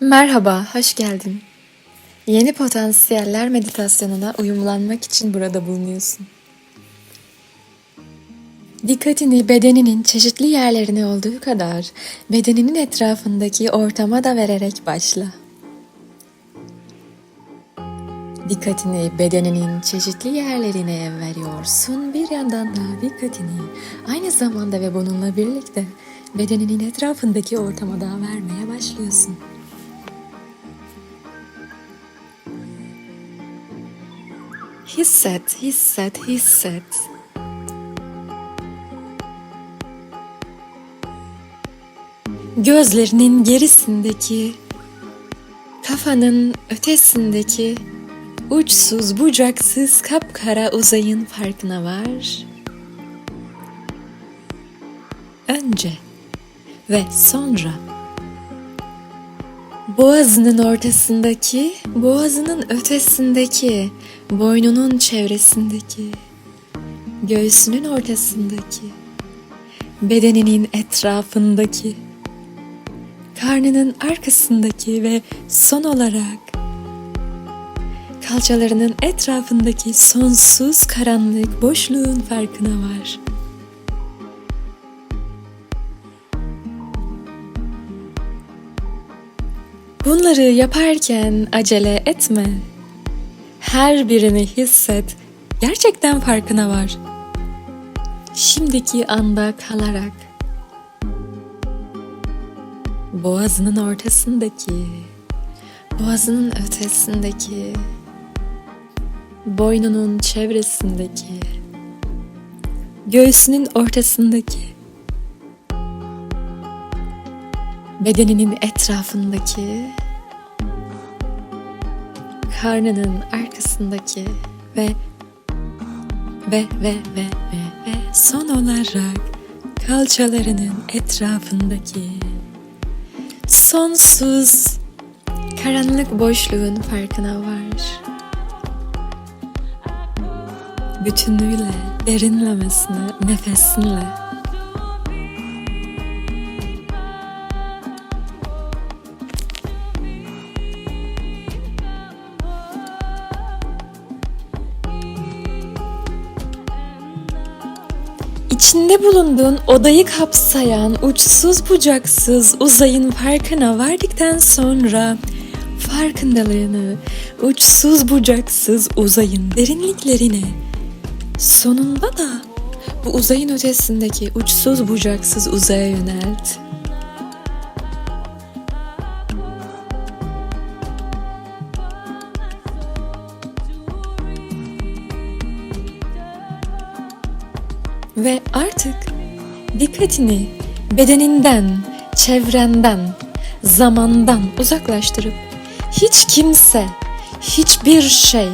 Merhaba, hoş geldin. Yeni potansiyeller meditasyonuna uyumlanmak için burada bulunuyorsun. Dikkatini bedeninin çeşitli yerlerine olduğu kadar bedeninin etrafındaki ortama da vererek başla. Dikkatini bedeninin çeşitli yerlerine veriyorsun. Bir yandan da dikkatini aynı zamanda ve bununla birlikte bedeninin etrafındaki ortama da vermeye başlıyorsun. Hisset, hisset, hisset. Gözlerinin gerisindeki, kafanın ötesindeki uçsuz bucaksız kapkara uzayın farkına var. Önce ve sonra Boğazının ortasındaki, boğazının ötesindeki, boynunun çevresindeki, göğsünün ortasındaki, bedeninin etrafındaki, karnının arkasındaki ve son olarak kalçalarının etrafındaki sonsuz karanlık boşluğun farkına var. Bunları yaparken acele etme. Her birini hisset. Gerçekten farkına var. Şimdiki anda kalarak boğazının ortasındaki, boğazının ötesindeki, boynunun çevresindeki, göğsünün ortasındaki, bedeninin etrafındaki, karnının arkasındaki ve ve ve ve ve ve son olarak kalçalarının etrafındaki sonsuz karanlık boşluğun farkına var. Bütünüyle, derinlemesine, nefesinle. İçinde bulunduğun odayı kapsayan uçsuz bucaksız uzayın farkına vardıktan sonra farkındalığını uçsuz bucaksız uzayın derinliklerine sonunda da bu uzayın ötesindeki uçsuz bucaksız uzaya yönelt. Ve artık dikkatini bedeninden, çevrenden, zamandan uzaklaştırıp hiç kimse, hiçbir şey,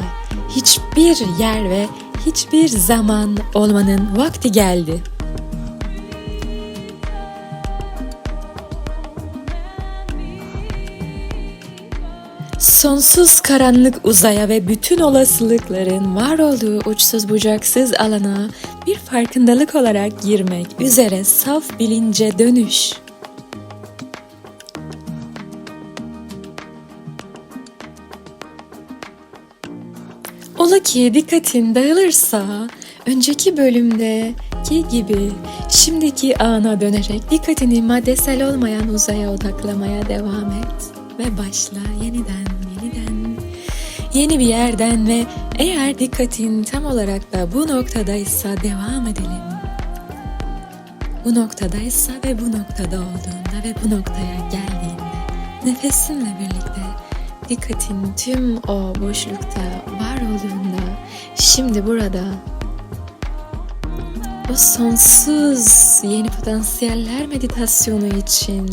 hiçbir yer ve hiçbir zaman olmanın vakti geldi. Sonsuz karanlık uzaya ve bütün olasılıkların var olduğu uçsuz bucaksız alana bir farkındalık olarak girmek üzere saf bilince dönüş. Ola ki dikkatin dağılırsa önceki bölümdeki gibi şimdiki ana dönerek dikkatini maddesel olmayan uzaya odaklamaya devam et ve başla yeniden yeniden yeni bir yerden ve eğer dikkatin tam olarak da bu noktadaysa devam edelim. Bu noktadaysa ve bu noktada olduğunda ve bu noktaya geldiğinde nefesinle birlikte dikkatin tüm o boşlukta var olduğunda şimdi burada o sonsuz yeni potansiyeller meditasyonu için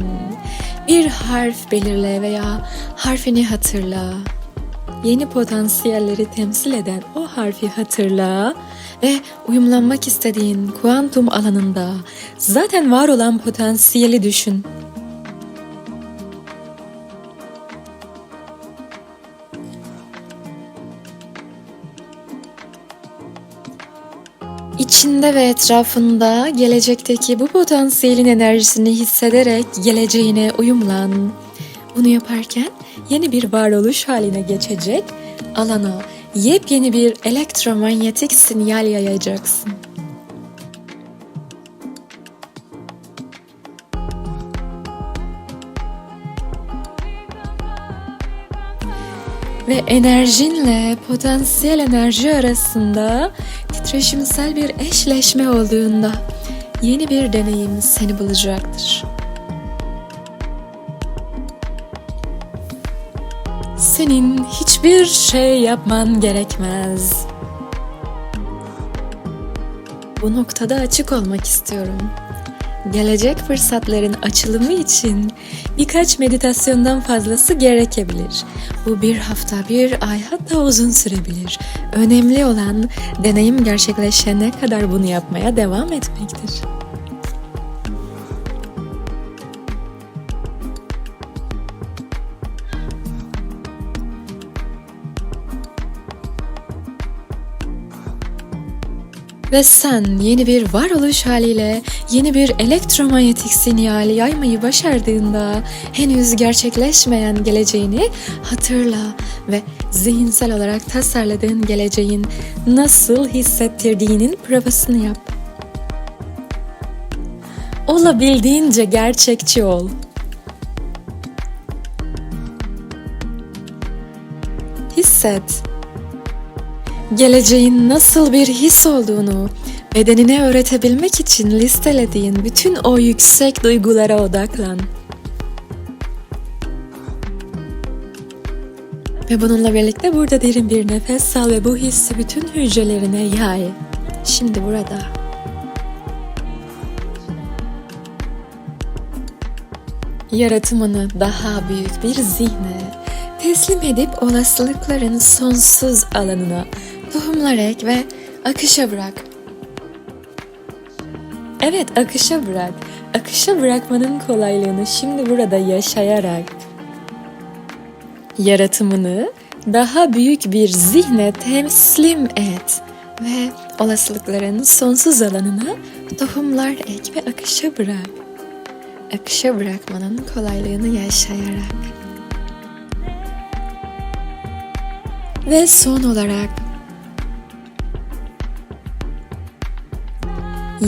bir harf belirle veya harfini hatırla. Yeni potansiyelleri temsil eden o harfi hatırla ve uyumlanmak istediğin kuantum alanında zaten var olan potansiyeli düşün. İçinde ve etrafında gelecekteki bu potansiyelin enerjisini hissederek geleceğine uyumlan. Bunu yaparken yeni bir varoluş haline geçecek alana yepyeni bir elektromanyetik sinyal yayacaksın. ve enerjinle potansiyel enerji arasında titreşimsel bir eşleşme olduğunda yeni bir deneyim seni bulacaktır. Senin hiçbir şey yapman gerekmez. Bu noktada açık olmak istiyorum. Gelecek fırsatların açılımı için birkaç meditasyondan fazlası gerekebilir. Bu bir hafta, bir ay hatta uzun sürebilir. Önemli olan deneyim gerçekleşene kadar bunu yapmaya devam etmektir. Ve sen yeni bir varoluş haliyle yeni bir elektromanyetik sinyal yaymayı başardığında henüz gerçekleşmeyen geleceğini hatırla ve zihinsel olarak tasarladığın geleceğin nasıl hissettirdiğinin provasını yap. Olabildiğince gerçekçi ol. Hisset geleceğin nasıl bir his olduğunu bedenine öğretebilmek için listelediğin bütün o yüksek duygulara odaklan. Ve bununla birlikte burada derin bir nefes al ve bu hissi bütün hücrelerine yay. Şimdi burada. Yaratımını daha büyük bir zihne teslim edip olasılıkların sonsuz alanına tohumlar ek ve akışa bırak. Evet, akışa bırak. Akışa bırakmanın kolaylığını şimdi burada yaşayarak yaratımını daha büyük bir zihne teslim et ve olasılıkların sonsuz alanına tohumlar ek ve akışa bırak. Akışa bırakmanın kolaylığını yaşayarak. Ve son olarak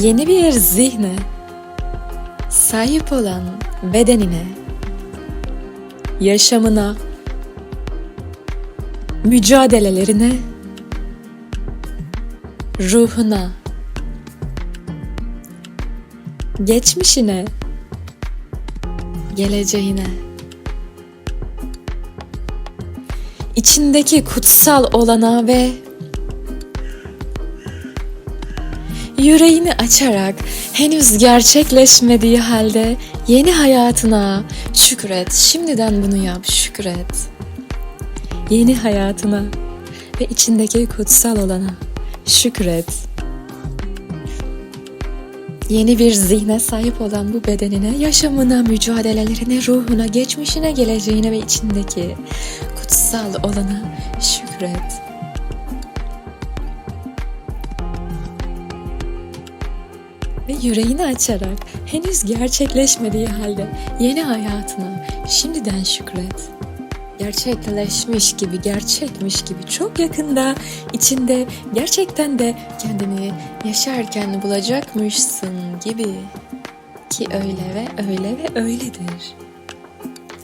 yeni bir zihne. Sahip olan bedenine, yaşamına, mücadelelerine, ruhuna, geçmişine, geleceğine, içindeki kutsal olana ve yüreğini açarak henüz gerçekleşmediği halde yeni hayatına şükret. Şimdiden bunu yap, şükret. Yeni hayatına ve içindeki kutsal olana şükret. Yeni bir zihne sahip olan bu bedenine, yaşamına, mücadelelerine, ruhuna, geçmişine, geleceğine ve içindeki kutsal olana şükret. Yüreğini açarak henüz gerçekleşmediği halde yeni hayatına şimdiden şükret. Gerçekleşmiş gibi, gerçekmiş gibi çok yakında içinde gerçekten de kendini yaşarken bulacakmışsın gibi ki öyle ve öyle ve öyledir.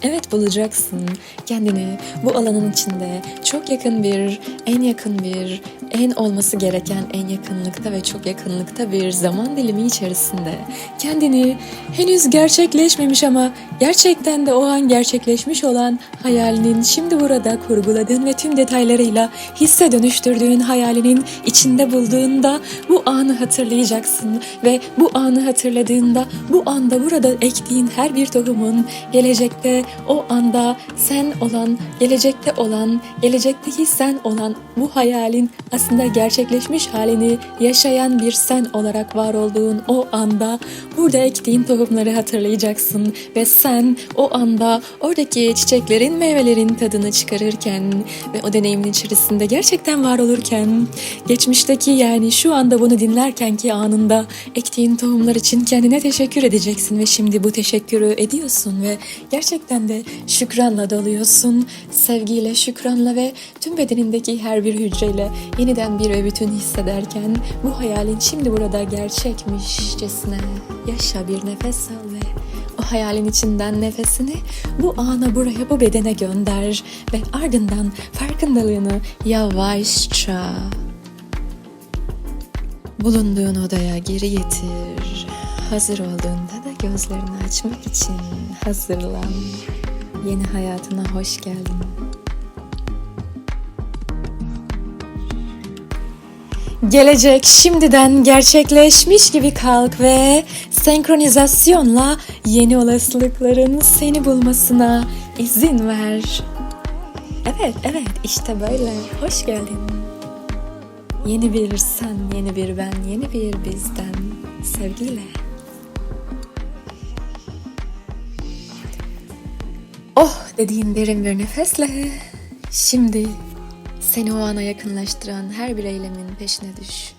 Evet bulacaksın. Kendini bu alanın içinde çok yakın bir, en yakın bir, en olması gereken en yakınlıkta ve çok yakınlıkta bir zaman dilimi içerisinde. Kendini henüz gerçekleşmemiş ama gerçekten de o an gerçekleşmiş olan hayalinin şimdi burada kurguladığın ve tüm detaylarıyla hisse dönüştürdüğün hayalinin içinde bulduğunda bu anı hatırlayacaksın. Ve bu anı hatırladığında bu anda burada ektiğin her bir tohumun gelecekte o anda sen olan, gelecekte olan, gelecekteki sen olan bu hayalin aslında gerçekleşmiş halini yaşayan bir sen olarak var olduğun o anda burada ektiğin tohumları hatırlayacaksın. Ve sen o anda oradaki çiçeklerin, meyvelerin tadını çıkarırken ve o deneyimin içerisinde gerçekten var olurken geçmişteki yani şu anda bunu dinlerken ki anında ektiğin tohumlar için kendine teşekkür edeceksin ve şimdi bu teşekkürü ediyorsun ve gerçekten sen de şükranla doluyorsun. Sevgiyle, şükranla ve tüm bedenindeki her bir hücreyle yeniden bir ve bütün hissederken bu hayalin şimdi burada gerçekmişçesine yaşa bir nefes al ve o hayalin içinden nefesini bu ana buraya bu bedene gönder ve ardından farkındalığını yavaşça bulunduğun odaya geri getir. Hazır olduğunda da gözlerini açmak için hazırlan. Yeni hayatına hoş geldin. Gelecek şimdiden gerçekleşmiş gibi kalk ve senkronizasyonla yeni olasılıkların seni bulmasına izin ver. Evet, evet işte böyle. Hoş geldin. Yeni bir sen, yeni bir ben, yeni bir bizden. Sevgiyle. Dediğin derin bir nefesle. Şimdi seni o ana yakınlaştıran her bir eylemin peşine düş.